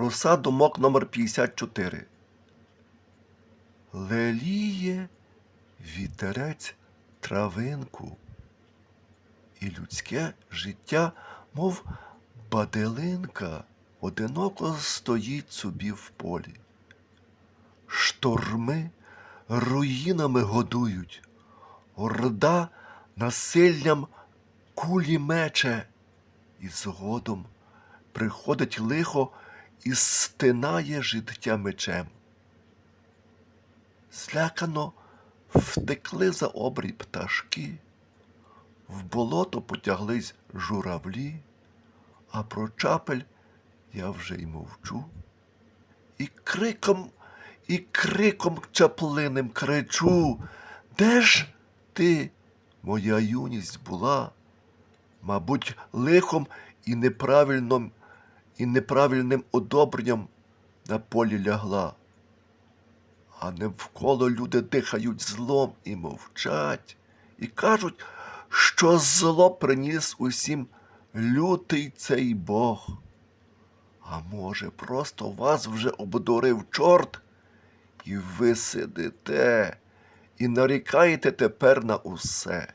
Роса думок номер 54. Леліє вітерець травинку, і людське життя, мов баделинка, одиноко стоїть собі в полі. Шторми руїнами годують, орда насиллям кулі мече, і згодом приходить лихо і стинає життя мечем. Злякано втекли за обрій пташки, в болото потяглись журавлі, а про чапель я вже й мовчу. І криком, і криком чаплиним кричу, де ж ти, моя юність була? Мабуть, лихом і неправильним, і неправильним одобренням на полі лягла. А навколо люди дихають злом і мовчать, і кажуть, що зло приніс усім лютий цей Бог. А може, просто вас вже обдурив чорт, і ви сидите і нарікаєте тепер на усе.